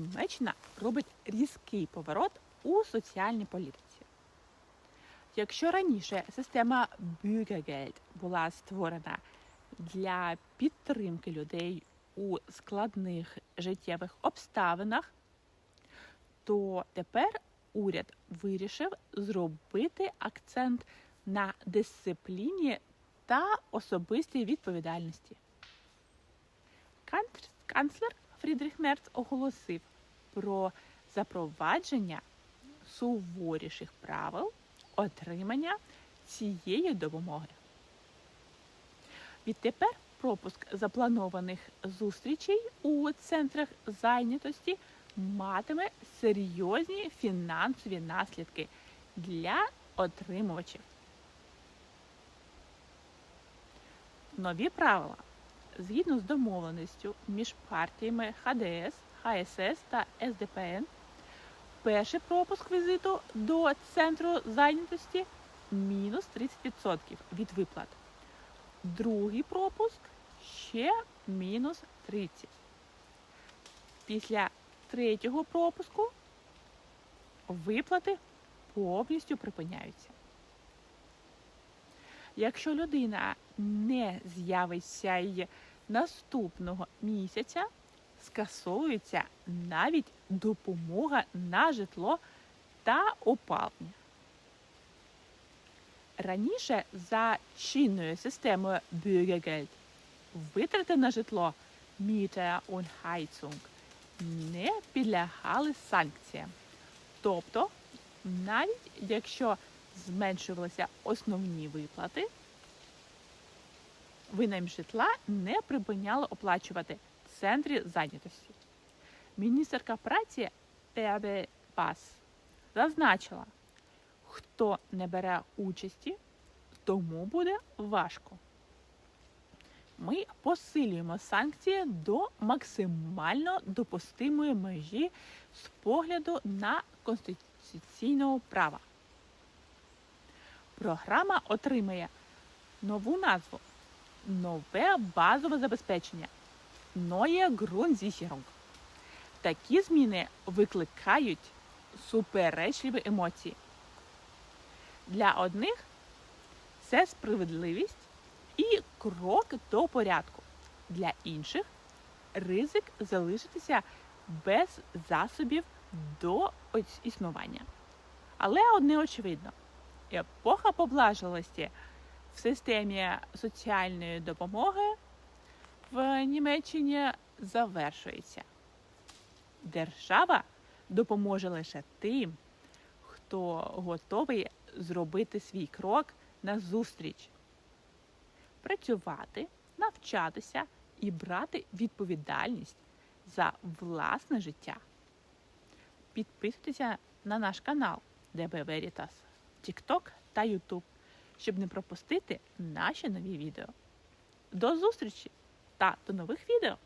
Німеччина робить різкий поворот у соціальній політиці. Якщо раніше система Bürgergeld була створена для підтримки людей у складних життєвих обставинах, то тепер уряд вирішив зробити акцент на дисципліні та особистій відповідальності. Канцлер Фрідріх Мерц оголосив про запровадження суворіших правил отримання цієї допомоги. Відтепер пропуск запланованих зустрічей у центрах зайнятості матиме серйозні фінансові наслідки для отримувачів. Нові правила згідно з домовленістю між партіями ХДС, ХСС та СДПН, перший пропуск візиту до центру зайнятості мінус 30% від виплат. Другий пропуск ще мінус 30%. Після третього пропуску виплати повністю припиняються. Якщо людина не з'явиться наступного місяця, скасовується навіть допомога на житло та опалення. Раніше за чинною системою Bürgergeld витрати на житло Miete und Heizung не підлягали санкціям. Тобто, навіть якщо зменшувалися основні виплати, винайм житла не припиняли оплачувати центрі зайнятості. Міністерка праці Пебе Пас зазначила, хто не бере участі, тому буде важко. Ми посилюємо санкції до максимально допустимої межі з погляду на конституційного права. Програма отримає нову назву нове базове забезпечення Neue Grundsicherung. Такі зміни викликають суперечливі емоції. Для одних це справедливість і крок до порядку. Для інших ризик залишитися без засобів до існування. Але одне очевидно: епоха поблажливості в системі соціальної допомоги в Німеччині завершується. Держава допоможе лише тим, хто готовий зробити свій крок назустріч, працювати, навчатися і брати відповідальність за власне життя. Підписуйтеся на наш канал DB Veritas, TikTok та YouTube, щоб не пропустити наші нові відео. До зустрічі та до нових відео!